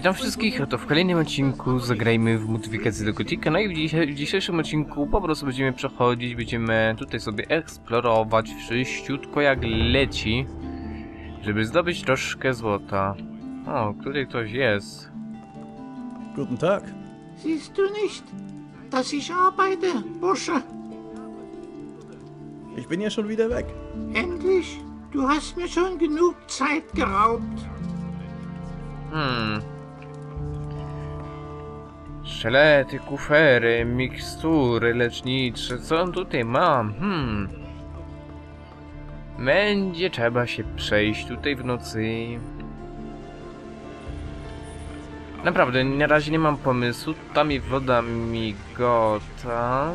witam wszystkich, to w kolejnym odcinku zagrajmy w modyfikację do Gotika, no i w, dzisiaj, w dzisiejszym odcinku po prostu będziemy przechodzić, będziemy tutaj sobie eksplorować wszyściutko jak leci, żeby zdobyć troszkę złota. O, tutaj ktoś jest. Guten Tag. Siehst du nicht, dass ich arbeite, Bursche? Ich bin ja schon wieder weg. Endlich? Du hast mir schon genug Zeit geraubt. Hmm. Szelety, kufery, mikstury lecznicze, co on tutaj mam? Hmm. Będzie trzeba się przejść tutaj w nocy. Naprawdę, na razie nie mam pomysłu. Tam mi woda migota.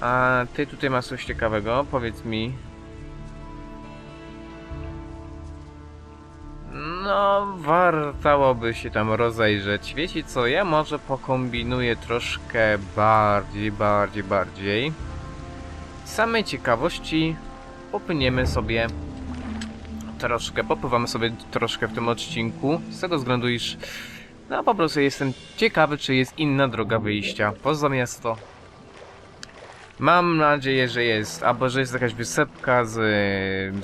A ty tutaj masz coś ciekawego? Powiedz mi. No, wartałoby się tam rozejrzeć. Wiecie co, ja może pokombinuję troszkę bardziej, bardziej, bardziej. Z samej ciekawości popłyniemy sobie troszkę, popływamy sobie troszkę w tym odcinku, z tego względu, iż no po prostu jestem ciekawy, czy jest inna droga wyjścia poza miasto. Mam nadzieję, że jest, albo że jest jakaś wysepka z,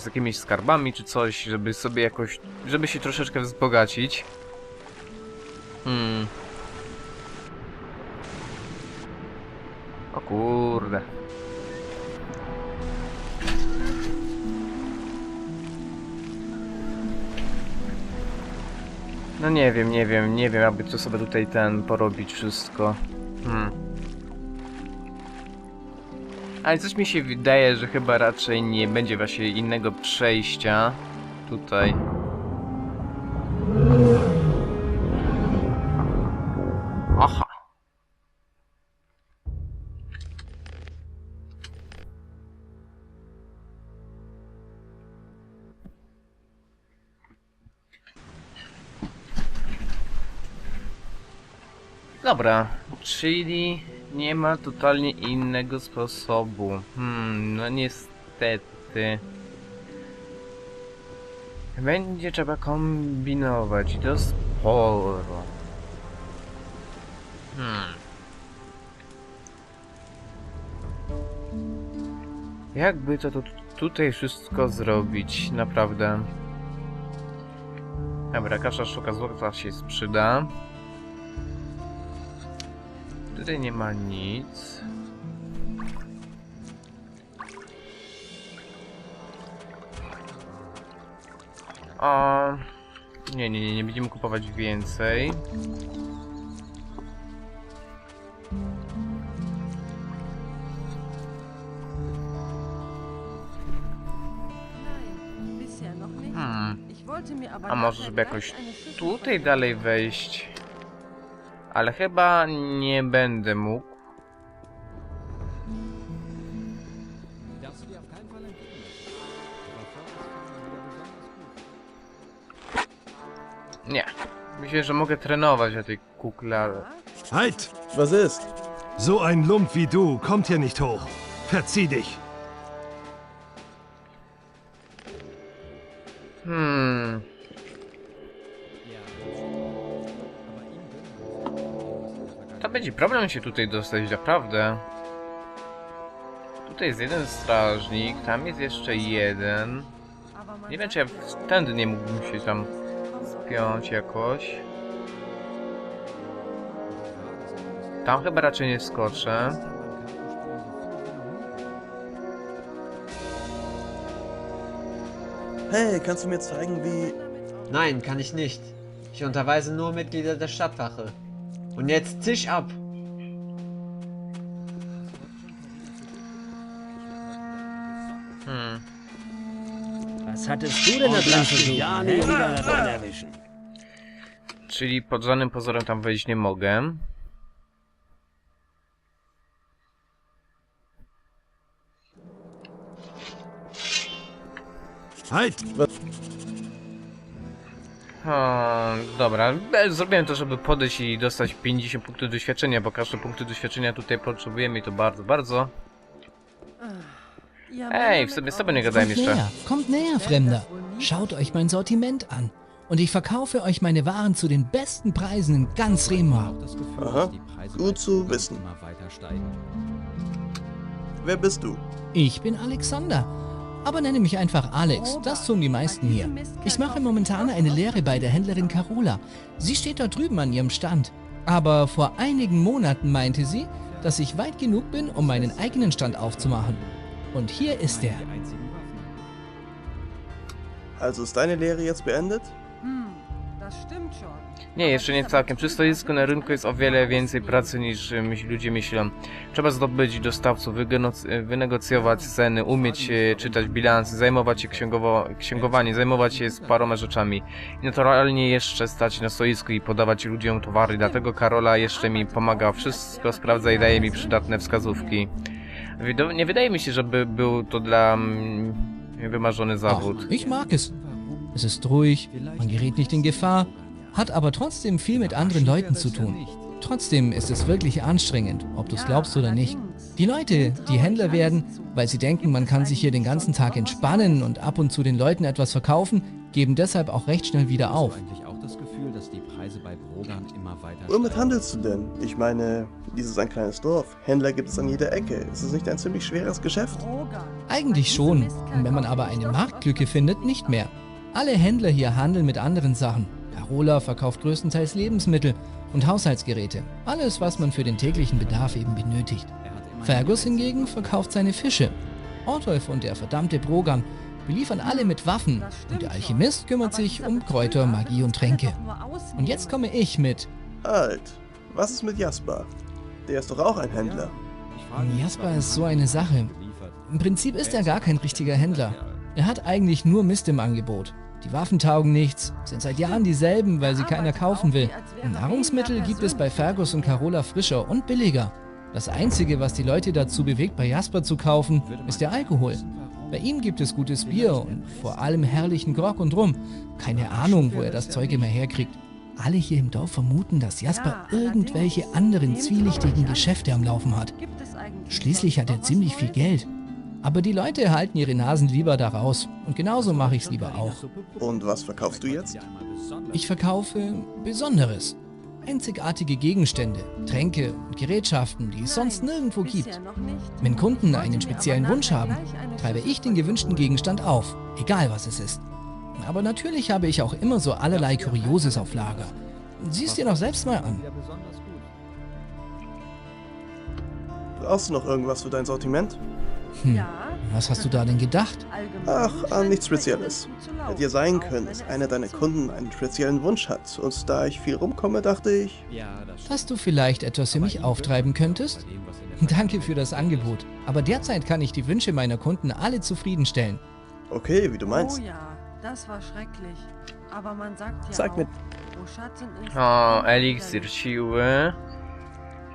z jakimiś skarbami czy coś, żeby sobie jakoś, żeby się troszeczkę wzbogacić. Hmm. O kurde. No nie wiem, nie wiem, nie wiem, aby to sobie tutaj ten porobić wszystko. Hmm. Ale coś mi się wydaje, że chyba raczej nie będzie właśnie innego przejścia tutaj. Aha. Dobra, czyli nie ma totalnie innego sposobu. Hmm, no niestety. Będzie trzeba kombinować i to sporo. Hmm. Jakby to, to tutaj wszystko zrobić, naprawdę. Dobra, kasza szuka złota się sprzyda. Tutaj nie ma nic. Nie, nie, nie, nie będziemy kupować więcej. Hmm. A może, żeby jakoś tutaj dalej wejść. Ale chyba nie będę mógł. Nie. Myślę, że mogę trenować na tej kukle, ale... Halt! Was ist? So ein Lump wie du kommt hier nicht hoch. Verzieh dich! Hmm. To będzie problem się tutaj dostać, naprawdę. Tutaj jest jeden strażnik, tam jest jeszcze jeden. Nie wiem, czy ja wtedy nie mógłbym się tam spiąć jakoś. Tam chyba raczej nie skoczę. Hey, kannst du mir zeigen, wie... Nein, kann ich nicht. Ich unterweise nur Mitglieder der Stadtwache. Und jetzt zisch ab! Hmm. Was hattest du denn da drin zu? Ja, nie wieder davon erwischen. Czyli pod żadnym pozorem tam wejść nie mogę. Halt! O, dobra, e, zrobiłem to, żeby podejść i dostać 50 punktów doświadczenia, bo każde punkty doświadczenia tutaj potrzebujemy i to bardzo, bardzo. Männer w sobie mit z tobą nie gadałem Kommt jeszcze. näher, kommt näher, Fremder. Schaut euch mein Sortiment an. Und ich verkaufe euch meine Waren zu den besten Preisen in ganz Gefühl, Aha, dass die Preise gut zu wissen. immer weiter steigen. Wer bist du? Ich bin Alexander. Aber nenne mich einfach Alex. Das tun die meisten hier. Ich mache momentan eine Lehre bei der Händlerin Carola. Sie steht da drüben an ihrem Stand. Aber vor einigen Monaten meinte sie, dass ich weit genug bin, um meinen eigenen Stand aufzumachen. Und hier ist er. Also ist deine Lehre jetzt beendet? Hm. Nie, jeszcze nie całkiem. Przy stoisku na rynku jest o wiele więcej pracy niż ludzie myślą. Trzeba zdobyć dostawców, wynegocjować ceny, umieć y, czytać bilansy, zajmować się księgowo- księgowaniem, zajmować się z paroma rzeczami. I naturalnie jeszcze stać na stoisku i podawać ludziom towary. Dlatego Karola jeszcze mi pomaga, wszystko sprawdza i daje mi przydatne wskazówki. Nie wydaje mi się, żeby był to dla mnie wymarzony zawód. Ich mag es. Es ist ruhig, man gerät nicht in Gefahr, hat aber trotzdem viel mit anderen Leuten zu tun. Trotzdem ist es wirklich anstrengend, ob du es glaubst oder nicht. Die Leute, die Händler werden, weil sie denken, man kann sich hier den ganzen Tag entspannen und ab und zu den Leuten etwas verkaufen, geben deshalb auch recht schnell wieder auf. du eigentlich auch das Gefühl, dass die Preise bei Brogan immer weiter Womit handelst du denn? Ich meine, dies ist ein kleines Dorf. Händler gibt es an jeder Ecke. Ist es nicht ein ziemlich schweres Geschäft? Eigentlich schon, wenn man aber eine Marktlücke findet, nicht mehr. Alle Händler hier handeln mit anderen Sachen. Carola verkauft größtenteils Lebensmittel und Haushaltsgeräte. Alles, was man für den täglichen Bedarf eben benötigt. Er Fergus hingegen verkauft seine Fische. Ortolf und der verdammte Brogan beliefern alle mit Waffen und der Alchemist kümmert sich um Kräuter, Magie und Tränke. Und jetzt komme ich mit. Halt. Was ist mit Jasper? Der ist doch auch ein Händler. Ich frage mich, Jasper ist so eine Sache. Im Prinzip ist er gar kein richtiger Händler. Er hat eigentlich nur Mist im Angebot. Die Waffen taugen nichts, sind seit Jahren dieselben, weil sie keiner kaufen will. Nahrungsmittel gibt es bei Fergus und Carola frischer und billiger. Das Einzige, was die Leute dazu bewegt, bei Jasper zu kaufen, ist der Alkohol. Bei ihm gibt es gutes Bier und vor allem herrlichen Grog und Rum. Keine Ahnung, wo er das Zeug immer herkriegt. Alle hier im Dorf vermuten, dass Jasper irgendwelche anderen zwielichtigen Geschäfte am Laufen hat. Schließlich hat er ziemlich viel Geld. Aber die Leute halten ihre Nasen lieber da raus. Und genauso mache ich es lieber auch. Und was verkaufst du jetzt? Ich verkaufe Besonderes. Einzigartige Gegenstände, Tränke und Gerätschaften, die es sonst nirgendwo gibt. Wenn Kunden einen speziellen Wunsch haben, treibe ich den gewünschten Gegenstand auf, egal was es ist. Aber natürlich habe ich auch immer so allerlei Kurioses auf Lager. Sieh's dir doch selbst mal an. Brauchst du noch irgendwas für dein Sortiment? Hm, was hast du da denn gedacht? Ach, an nichts Spezielles. Hätte ja sein können, dass einer deiner Kunden einen speziellen Wunsch hat. Und da ich viel rumkomme, dachte ich, Dass du vielleicht etwas für mich auftreiben könntest? Danke für das Angebot. Aber derzeit kann ich die Wünsche meiner Kunden alle zufriedenstellen. okay, wie du meinst. Oh ja, das war schrecklich. Aber man sagt ja Sag mir- wo Schatten ist... O, eliksir siły.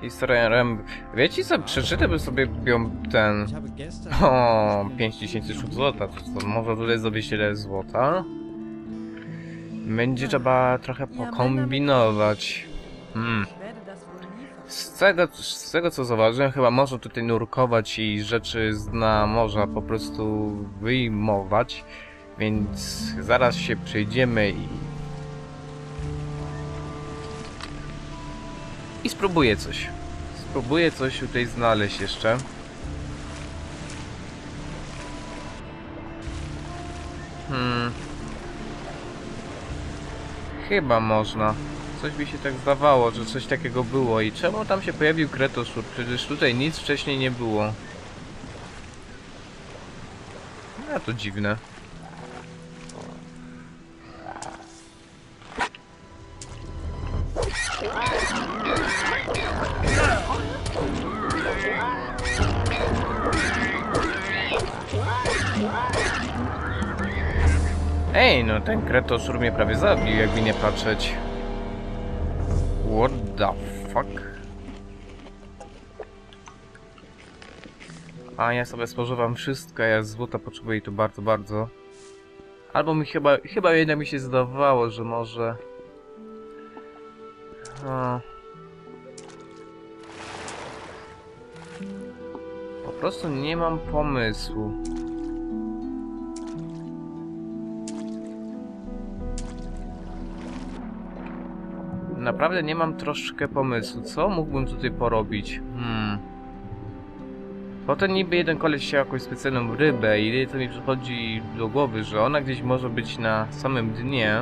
Historia ręb. Wiecie co, przeczytałbym sobie ten... O, 5000 sztuk złota, to, może tutaj zdobyć tyle złota. Będzie trzeba trochę pokombinować. Hmm. Z tego, z tego co zauważyłem, chyba można tutaj nurkować i rzeczy z dna morza po prostu wyjmować. Więc zaraz się przejdziemy i... I spróbuję coś. Spróbuję coś tutaj znaleźć jeszcze. Hmm. Chyba można. Coś mi się tak zdawało, że coś takiego było. I czemu tam się pojawił Kretoszur? Przecież tutaj nic wcześniej nie było. A to dziwne. Ten Kretoszur mnie prawie zabił, jakby nie patrzeć. What the fuck? A ja sobie spożywam wszystko, a ja złota potrzebuję to bardzo, bardzo. Albo mi chyba, chyba jednak mi się zdawało, że może... O. Po prostu nie mam pomysłu. Naprawdę nie mam troszkę pomysłu, co mógłbym tutaj porobić. Hmm. Potem niby jeden koleś chciał jakąś specjalną rybę i to mi przychodzi do głowy, że ona gdzieś może być na samym dnie.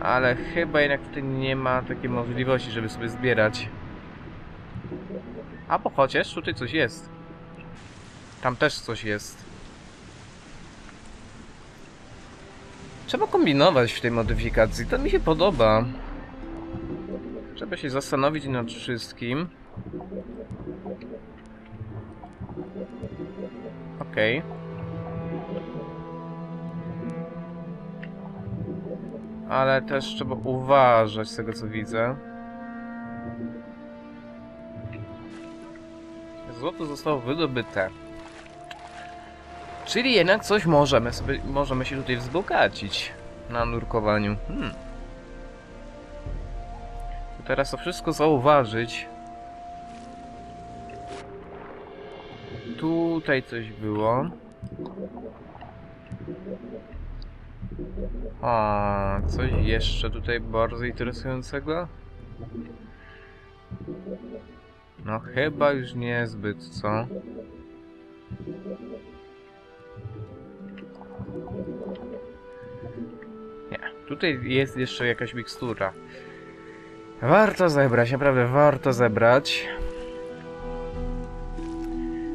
Ale chyba jednak tutaj nie ma takiej możliwości, żeby sobie zbierać. A bo chociaż tutaj coś jest. Tam też coś jest. Trzeba kombinować w tej modyfikacji, to mi się podoba. Trzeba się zastanowić nad wszystkim. Okej. Ale też trzeba uważać z tego co widzę. Złoto zostało wydobyte. Czyli jednak coś możemy sobie, możemy się tutaj wzbogacić na nurkowaniu. Hmm. To teraz to wszystko zauważyć. Tutaj coś było. A, coś jeszcze tutaj bardzo interesującego? No chyba już niezbyt, co? Tutaj jest jeszcze jakaś mikstura. Warto zebrać, naprawdę warto zebrać.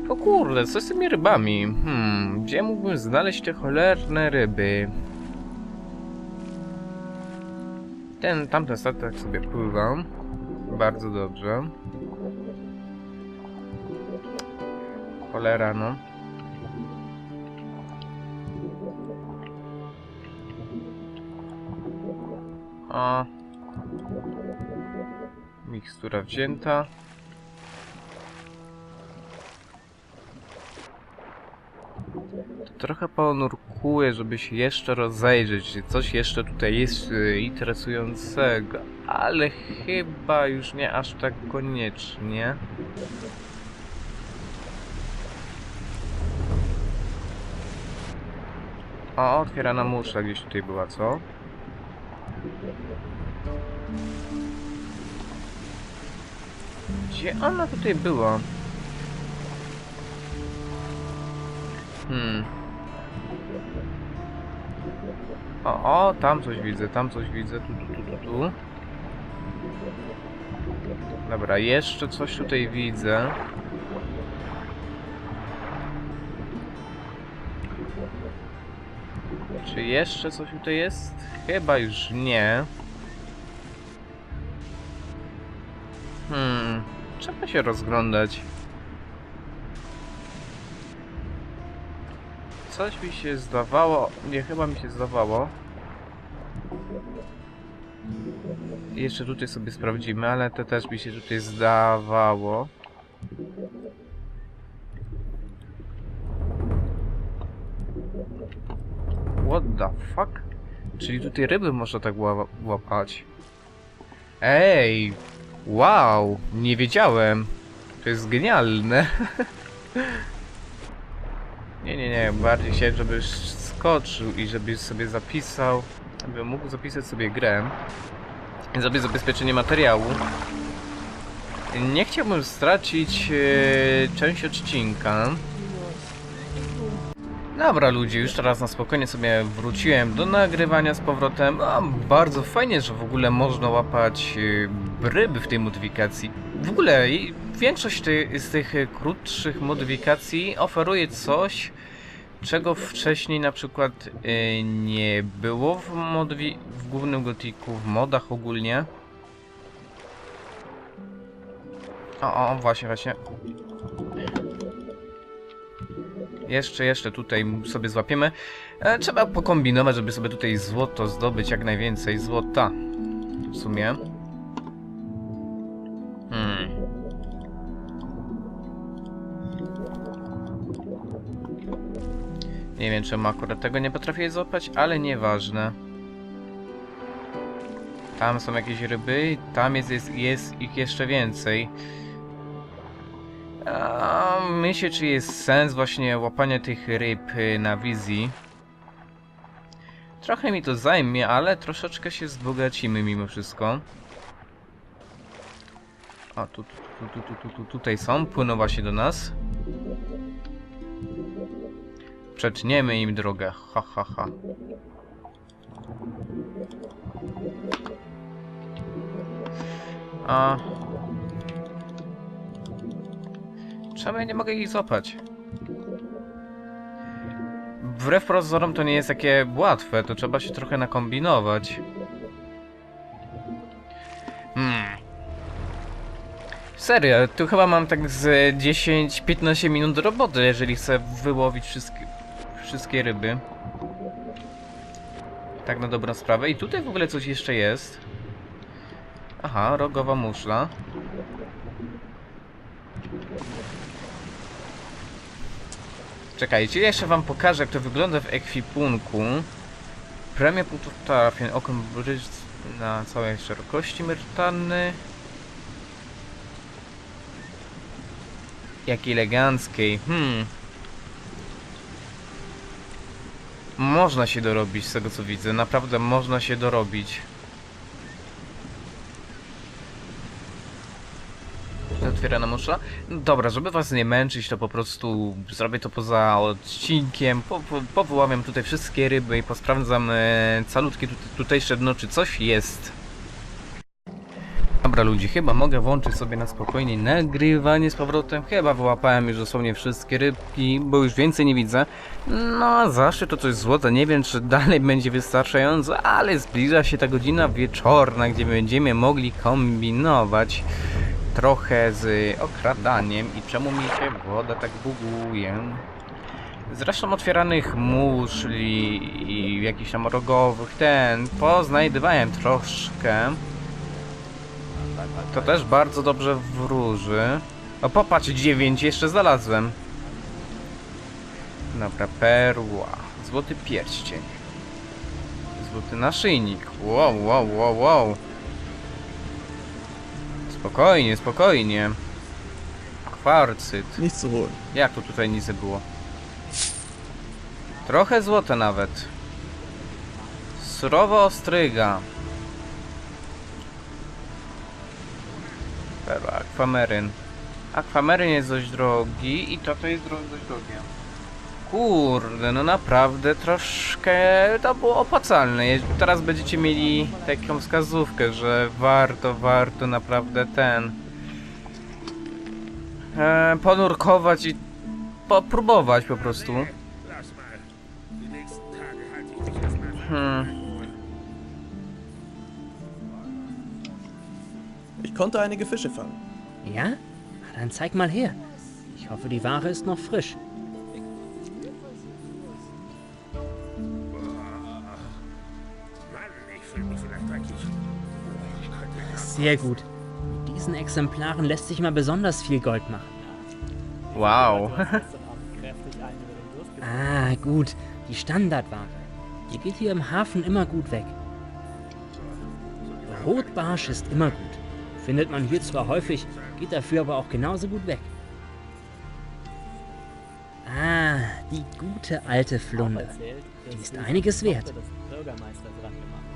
O kurde, co z tymi rybami? Hmm, gdzie mógłbym znaleźć te cholerne ryby? Ten, tamten statek sobie pływa. Bardzo dobrze. Cholera, no. A. Mikstura wzięta. Trochę ponurkuję, żeby się jeszcze rozejrzeć, czy coś jeszcze tutaj jest y, interesującego, ale chyba już nie aż tak koniecznie. O, otwierana musza gdzieś tutaj była, co? Gdzie ona tutaj była? Hmm. O, o, tam coś widzę, tam coś widzę, tu, tu, tu, tu, tu. Dobra, jeszcze coś tutaj widzę. Czy jeszcze coś tutaj jest? Chyba już nie. Hmm, trzeba się rozglądać. Coś mi się zdawało, nie chyba mi się zdawało. Jeszcze tutaj sobie sprawdzimy, ale to też mi się tutaj zdawało. The fuck? Czyli tutaj ryby można tak ła- łapać. Ej! Wow! Nie wiedziałem. To jest genialne. nie, nie, nie. Bardziej chciałem, żebyś skoczył i żebyś sobie zapisał. Aby mógł zapisać sobie grę. I zrobić zabezpieczenie materiału. Nie chciałbym stracić e, część odcinka. Dobra ludzie, już teraz na spokojnie sobie wróciłem do nagrywania z powrotem. A, bardzo fajnie, że w ogóle można łapać y, ryby w tej modyfikacji. W ogóle większość ty, z tych krótszych modyfikacji oferuje coś, czego wcześniej na przykład y, nie było w, modwi- w głównym gotiku, w modach ogólnie. O, o, właśnie, właśnie. Jeszcze, jeszcze tutaj sobie złapiemy. E, trzeba pokombinować, żeby sobie tutaj złoto zdobyć, jak najwięcej złota. W sumie. Hmm. Nie wiem, czemu akurat tego nie potrafię złapać, ale nieważne. Tam są jakieś ryby, tam jest, jest, jest ich jeszcze więcej. A myślę, czy jest sens właśnie łapania tych ryb y, na wizji. Trochę mi to zajmie, ale troszeczkę się wzbogacimy mimo wszystko. O, tu, tu, tu, tu, tu, tu, tutaj są, płyną właśnie do nas. Przetniemy im drogę, ha, ha, ha. A... Czemu ja nie mogę ich złapać? Wbrew pozorom to nie jest takie łatwe, to trzeba się trochę nakombinować. Hmm. Serio, tu chyba mam tak z 10-15 minut roboty, jeżeli chcę wyłowić wszystkie, wszystkie ryby. Tak na dobrą sprawę. I tutaj w ogóle coś jeszcze jest. Aha, rogowa muszla. Czekajcie, jeszcze wam pokażę jak to wygląda w ekwipunku. Premia punktów trafień, okon brydż na całej szerokości myrtany. Jak eleganckiej, hmm. Można się dorobić z tego co widzę, naprawdę można się dorobić. Otwierana muszla? Dobra, żeby was nie męczyć, to po prostu zrobię to poza odcinkiem. Po, po, powyławiam tutaj wszystkie ryby i posprawdzam e, calutkie tut tutejsze dno, czy coś jest. Dobra ludzi, chyba mogę włączyć sobie na spokojnie nagrywanie z powrotem. Chyba wyłapałem już dosłownie wszystkie rybki, bo już więcej nie widzę. No, zawsze to coś złota, nie wiem czy dalej będzie wystarczająco, ale zbliża się ta godzina wieczorna, gdzie będziemy mogli kombinować trochę z okradaniem i czemu mi się woda tak buguje. Zresztą otwieranych muszli i jakichś tam rogowych ten poznajdywałem troszkę. To też bardzo dobrze wróży. O popatrz, 9 jeszcze znalazłem. Dobra, perła. Złoty pierścień. Złoty naszyjnik. Wow, wow, wow, wow. Spokojnie, spokojnie. Kwarcyt. Nichts zu holen. Jak to tutaj nic nie było? Trochę złota nawet. Surowa ostryga. Perła, akwameryn. Akwameryn jest dość drogi i to to jest dość drogie. Kurde, no naprawdę troszkę to było opłacalne. Teraz będziecie mieli taką wskazówkę, że warto, warto naprawdę ten e, ponurkować i popróbować po prostu. Hmm. Ich konnte einige Fische fangen. Ja? Na, dann zeig mal her. Ich hoffe, die Ware ist noch frisch. Sehr gut. Mit diesen Exemplaren lässt sich mal besonders viel Gold machen. Wow. Ah, gut. Die Standardware. Die geht hier im Hafen immer gut weg. Rotbarsch ist immer gut. Findet man hier zwar häufig, geht dafür aber auch genauso gut weg. Ah, die gute alte Flunder. Die ist einiges wert. Ich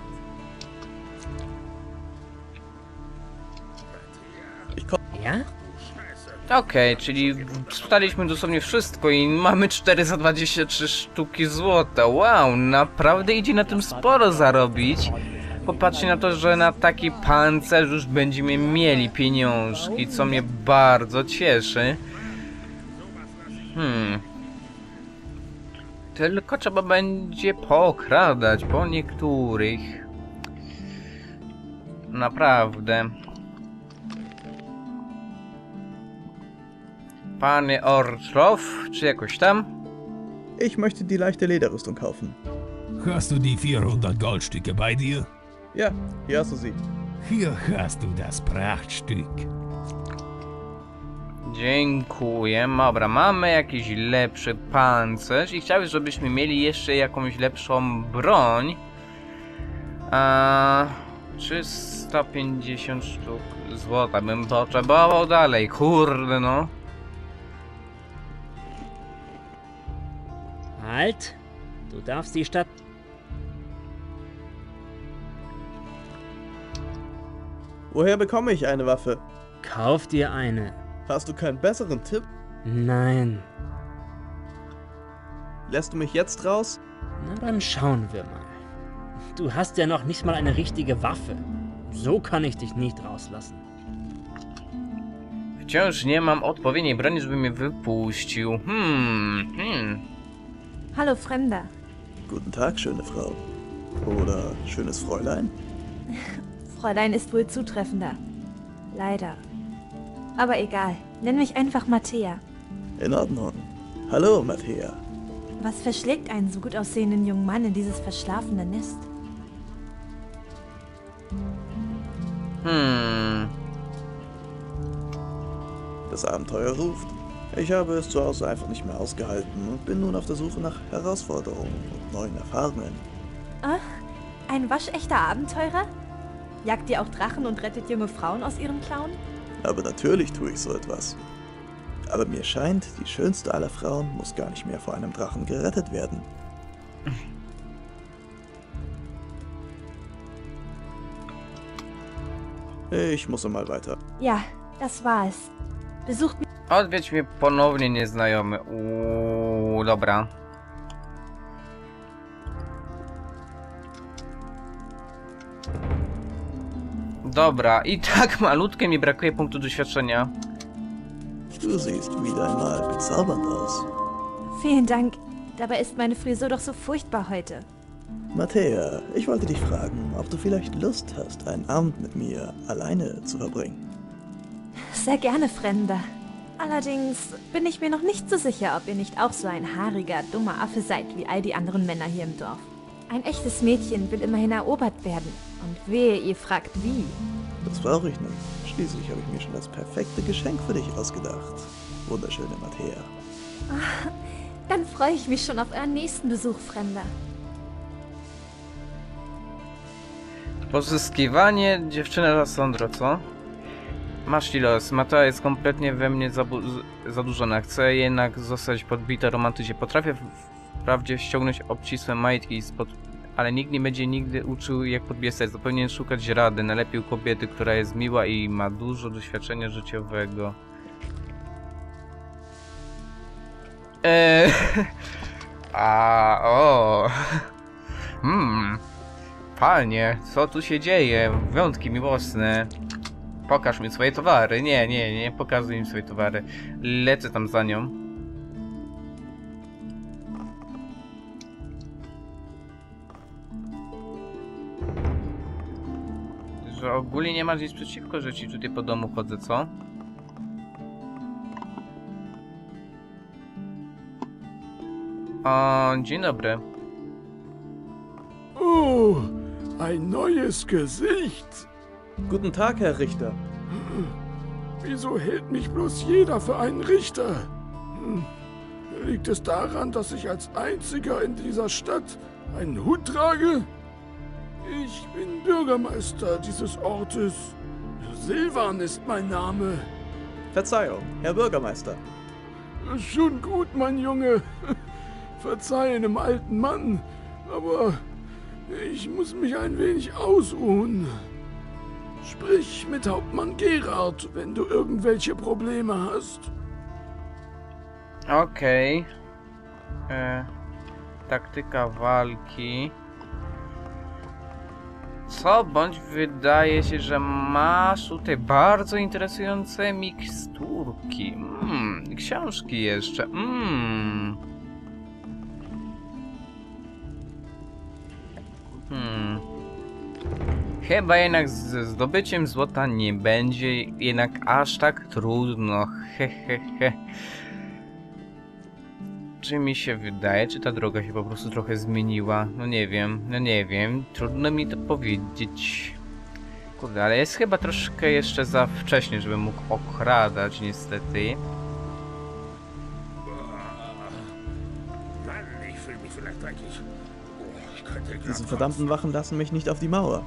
Okej, czyli sprzedaliśmy dosłownie wszystko i mamy 423 sztuki złota. Wow, naprawdę idzie na tym sporo zarobić. Popatrzcie na to, że na taki pancerz już będziemy mieli pieniążki, co mnie bardzo cieszy. Hmm. Tylko trzeba będzie pokradać po niektórych. Naprawdę. Panie Ortrow, czy jakoś tam? ich möchte die leichte Lederrüstung kaufen. Hast du die 400 Goldstücke bei dir? Ja, hier hast du sie. Hier hast du das Prachtstück. Dziękuję. Dobra, mamy jakiś lepszy pancerz i chciałbym, żebyśmy mieli jeszcze jakąś lepszą broń. A 350 sztuk złota bym potrzebował dalej. Kurde no. Halt! du darfst die Stadt... Woher bekomme ich eine Waffe? Kauf dir eine. Hast du keinen besseren Tipp? Nein. Lässt du mich jetzt raus? Na, dann schauen wir mal. Du hast ja noch nicht mal eine richtige Waffe. So kann ich dich nicht rauslassen. Wciąż nie mam odpowiedniej broni, żeby mnie wypuścił. Hmm, hmm. Hallo Fremder. Guten Tag, schöne Frau. Oder schönes Fräulein? Fräulein ist wohl zutreffender. Leider. Aber egal. Nenn mich einfach Mattea. In Ordnung. Hallo, Mattea. Was verschlägt einen so gut aussehenden jungen Mann in dieses verschlafene Nest? Hmm. Das Abenteuer ruft. Ich habe es zu Hause einfach nicht mehr ausgehalten und bin nun auf der Suche nach Herausforderungen und neuen Erfahrungen. Ach, ein waschechter Abenteurer? Jagt ihr auch Drachen und rettet junge Frauen aus ihren Klauen? Aber natürlich tue ich so etwas. Aber mir scheint, die schönste aller Frauen muss gar nicht mehr vor einem Drachen gerettet werden. Ich muss mal weiter. Ja, das war es. Besucht mich. Odwiedź mnie ponownie nieznajomy. Uuu, dobra. Dobra, i tak malutkie mi brakuje punktu doświadczenia. Du siehst wieder einmal bezaubernd aus. Vielen Dank. Dabei ist meine Frisur doch so furchtbar heute. Mattea, ich wollte dich fragen, ob du vielleicht Lust hast, einen Abend mit mir alleine zu verbringen. Sehr gerne, Fremder. Allerdings bin ich mir noch nicht so sicher, ob ihr nicht auch so ein haariger, dummer Affe seid wie all die anderen Männer hier im Dorf. Ein echtes Mädchen will immerhin erobert werden. Und wehe, ihr fragt wie. Das brauche ich nicht. Schließlich habe ich mir schon das perfekte Geschenk für dich ausgedacht. Wunderschöne Mattea. Dann freue ich mich schon auf euren nächsten Besuch, Fremder. Pozyskiwanie dziewczyny Lassandro, co? Masz los, Mata jest kompletnie we mnie zadłużona. Chcę jednak zostać podbita romantycznie. Potrafię wprawdzie ściągnąć obcisłe majtki spod... Ale nikt nie będzie nigdy uczył jak podbiesać. Powinien szukać rady. Najlepiej u kobiety, która jest miła i ma dużo doświadczenia życiowego. Eee... A, o... Hmm... Panie, co tu się dzieje? Wiątki miłosne. Pokaż mi swoje towary. Nie, nie, nie, pokazuj mi swoje towary. Lecę tam za nią. Że ogólnie nie masz nic przeciwko, że ci tutaj po domu chodzę, co? O, dzień dobry. Oh, ein neues Gesicht. Guten Tag, Herr Richter. Wieso hält mich bloß jeder für einen Richter? Hm, Liegt es daran, dass ich als einziger in dieser Stadt einen Hut trage? Ich bin Bürgermeister dieses Ortes. Silvan ist mein Name. Verzeihung, Herr Bürgermeister. Schon gut, mein Junge. Verzeih einem alten Mann, aber ich muss mich ein wenig ausruhen. Sprich mit Hauptmann Gerard, wenn du irgendwelche Probleme hast. Okej. E, Taktyka walki. Co bądź wydaje się, że masz tutaj bardzo interesujące miksturki. Mm, książki jeszcze. Mm. Chyba jednak ze zdobyciem złota nie będzie jednak aż tak trudno. He, he, he. Czy mi się wydaje, czy ta droga się po prostu trochę zmieniła? No nie wiem, no nie wiem. Trudno mi to powiedzieć. Kurde, ale jest chyba troszkę jeszcze za wcześnie, żebym mógł okradać, niestety. Diese verdammten Wachen lassen mich nicht auf die Mauer.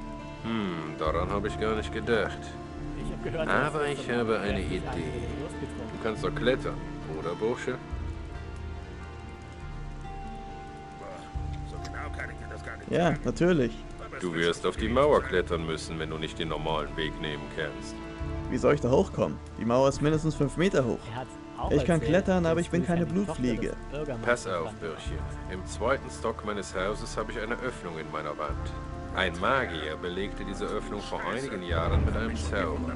Hm, daran habe ich gar nicht gedacht. Aber ich habe eine Idee. Du kannst doch klettern, oder Bursche? Ja, natürlich. Du wirst auf die Mauer klettern müssen, wenn du nicht den normalen Weg nehmen kannst. Wie soll ich da hochkommen? Die Mauer ist mindestens fünf Meter hoch. Ich kann klettern, aber ich bin keine Blutfliege. Pass auf, Birchen. Im zweiten Stock meines Hauses habe ich eine Öffnung in meiner Wand. Ein Magier belegte diese Öffnung vor einigen Jahren mit einem Zauber.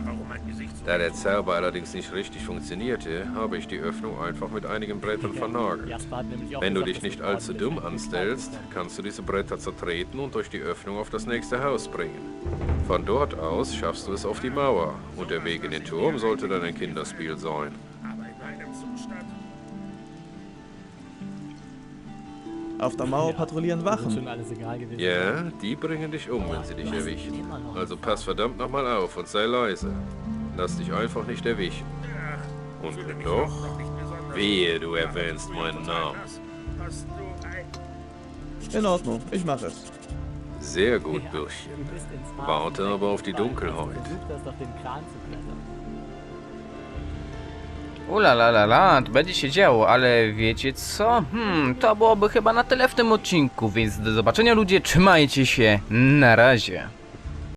Da der Zauber allerdings nicht richtig funktionierte, habe ich die Öffnung einfach mit einigen Brettern vernagelt. Wenn du dich nicht allzu dumm anstellst, kannst du diese Bretter zertreten und durch die Öffnung auf das nächste Haus bringen. Von dort aus schaffst du es auf die Mauer und der Weg in den Turm sollte dann ein Kinderspiel sein. Auf der Mauer patrouillieren Wachen. Ja, die bringen dich um, wenn sie dich erwischen. Also pass verdammt nochmal auf und sei leise. Lass dich einfach nicht erwischen. Und wenn doch, wehe, du erwähnst meinen Namen. In Ordnung, ich mache es. Sehr gut, Bürschchen. Warte aber auf die Dunkelheit. Ulalalala, to będzie się działo, ale wiecie co? Hmm, to byłoby chyba na tyle w tym odcinku, więc do zobaczenia ludzie, trzymajcie się, na razie.